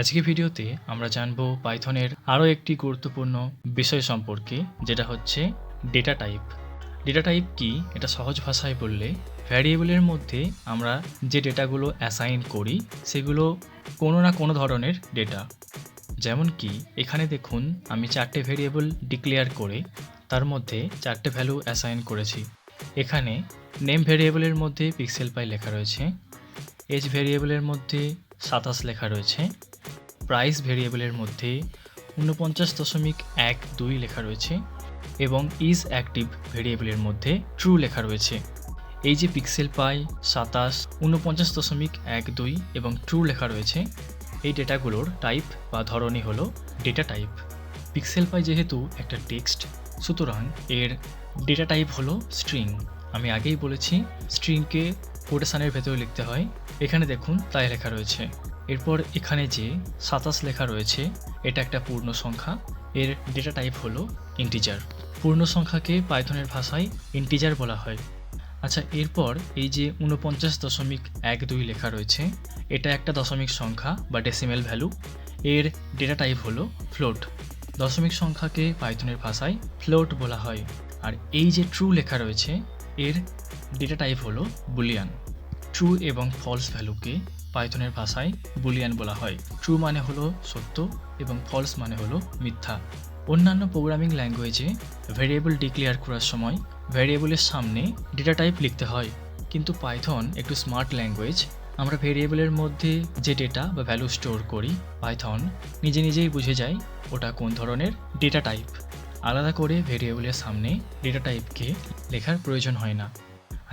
আজকে ভিডিওতে আমরা জানব পাইথনের আরও একটি গুরুত্বপূর্ণ বিষয় সম্পর্কে, যেটা হচ্ছে ডেটা টাইপ। ডেটা টাইপ কি? এটা সহজ ভাষায় বললে ভ্যারিয়েবলের মধ্যে আমরা যে ডেটাগুলো অ্যাসাইন করি, সেগুলো কোনো না কোনো ধরনের ডেটা। যেমন কি, এখানে দেখুন, আমি চারটে ভেরিয়েবল ডিক্লেয়ার করে তার মধ্যে চারটে ভ্যালু অ্যাসাইন করেছি। এখানে নেম ভেরিয়েবলের মধ্যে পিক্সেল পাই লেখা রয়েছে, এজ ভেরিয়েবলের মধ্যে সাতাশ লেখা রয়েছে প্রাইস ভেরিয়েবলের মধ্যে ঊনপঞ্চাশ দশমিক এক দুই লেখা রয়েছে এবং ইজ অ্যাক্টিভ ভেরিয়েবলের মধ্যে ট্রু লেখা রয়েছে। এই যে পিক্সেল পাই, সাতাশ, ঊনপঞ্চাশ দশমিক এক দুই এবং ট্রু লেখা রয়েছে, এই ডেটাগুলোর টাইপ বা ধরনই হলো ডেটা টাইপ পিক্সেল পাই যেহেতু একটা টেক্সট সুতরাং এর ডেটা টাইপ হলো স্ট্রিং আমি আগেই বলেছি স্ট্রিংকে কোটেশানের ভেতরে লিখতে হয়। এখানে দেখুন, তাই লেখা রয়েছে। এরপর এখানে যে সাতাশ লেখা রয়েছে, এটা একটা পূর্ণ সংখ্যা। এর ডেটা টাইপ হলো ইন্টিজার পূর্ণ সংখ্যাকে পাইথনের ভাষায় ইন্টিজার বলা হয়। আচ্ছা এরপর এই যে উনপঞ্চাশ দশমিক এক দুই লেখা রয়েছে, এটা একটা দশমিক সংখ্যা বা ডেসিমেল ভ্যালু এর ডেটা টাইপ হলো ফ্লোট দশমিক সংখ্যাকে পাইথনের ভাষায় ফ্লোট বলা হয়। আর এই যে ট্রু লেখা রয়েছে, এর ডেটা টাইপ হলো বুলিয়ান ট্রু এবং ফলস ভ্যালুকে পাইথনের ভাষায় বুলিয়ান বলা হয়। ট্রু মানে হলো সত্য এবং ফলস মানে হলো মিথ্যা। অন্যান্য প্রোগ্রামিং ল্যাঙ্গুয়েজে ভেরিয়েবল ডিক্লেয়ার করার সময় ভেরিয়েবলের সামনে ডেটা টাইপ লিখতে হয়। কিন্তু পাইথন একটু স্মার্ট ল্যাঙ্গুয়েজ। আমরা ভেরিয়েবলের মধ্যে যে ডেটা বা ভ্যালু স্টোর করি, পাইথন নিজে নিজেই বুঝে যায় ওটা কোন ধরনের ডেটা টাইপ। আলাদা করে ভেরিয়েবলের সামনে ডেটা টাইপকে লেখার প্রয়োজন হয় না।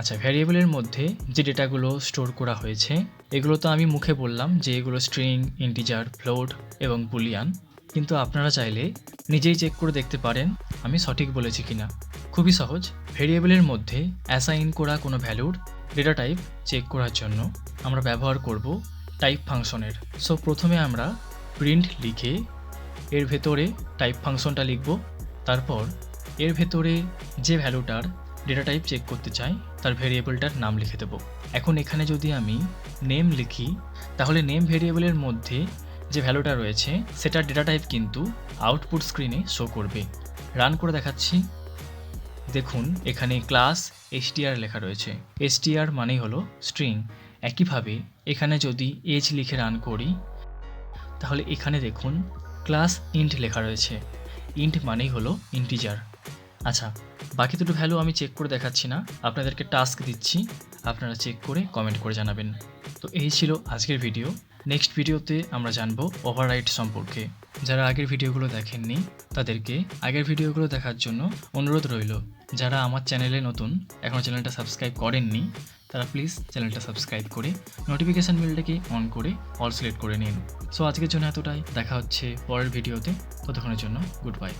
আচ্ছা ভ্যারিয়েবলের মধ্যে যে ডেটাগুলো স্টোর করা হয়েছে, এগুলো তো আমি মুখে বললাম যে এগুলো স্ট্রিং, ইন্টিজার, ফ্লোট এবং বুলিয়ান। কিন্তু আপনারা চাইলে নিজেই চেক করে দেখতে পারেন আমি সঠিক বলেছি কিনা। খুবই সহজ, ভেরিয়েবলের মধ্যে অ্যাসাইন করা কোনো ভ্যালুর ডেটা টাইপ চেক করার জন্য আমরা ব্যবহার করব টাইপ ফাংশনের। সো, প্রথমে আমরা প্রিন্ট লিখে এর ভেতরে টাইপ ফাংশনটা লিখব, তারপর এর ভেতরে যে ভ্যালুটার ডেটা টাইপ চেক করতে চাই, তার ভেরিয়েবলটার নাম লিখে দেবো। এখন এখানে যদি আমি নেম লিখি, তাহলে নেম ভেরিয়েবলের মধ্যে যে ভ্যালুটা রয়েছে, সেটার ডেটা টাইপ কিন্তু আউটপুট স্ক্রিনে শো করবে। রান করে দেখাচ্ছি। দেখুন, এখানে ক্লাস এসটিআর লেখা রয়েছে। এসটিআর মানেই হলো স্ট্রিং একইভাবে এখানে যদি এজ লিখে রান করি, তাহলে এখানে দেখুন ক্লাস ইন্ট লেখা রয়েছে। ইন্ট মানেই হলো ইন্টিজার আচ্ছা বাকি দুটো ভ্যালু আমি চেক করে দেখাচ্ছি না। আপনাদেরকে টাস্ক দিচ্ছি। আপনারা চেক করে কমেন্ট করে জানাবেন। তো এই ছিল আজকের ভিডিও নেক্সট ভিডিওতে আমরা জানব ওভাররাইট সম্পর্কে। যারা আগের ভিডিওগুলো দেখেননি, তাদেরকে আগের ভিডিওগুলো দেখার জন্য অনুরোধ রইল। যারা আমার চ্যানেলে নতুন এখনও চ্যানেলটা সাবস্ক্রাইব করেননি, তারা প্লিজ চ্যানেলটা সাবস্ক্রাইব করে নোটিফিকেশান বেলটাকে অন করে অল সিলেক্ট করে নিন। সো আজকের জন্য এতটাই। দেখা হচ্ছে পরের ভিডিওতে ততক্ষণের জন্য গুড বাই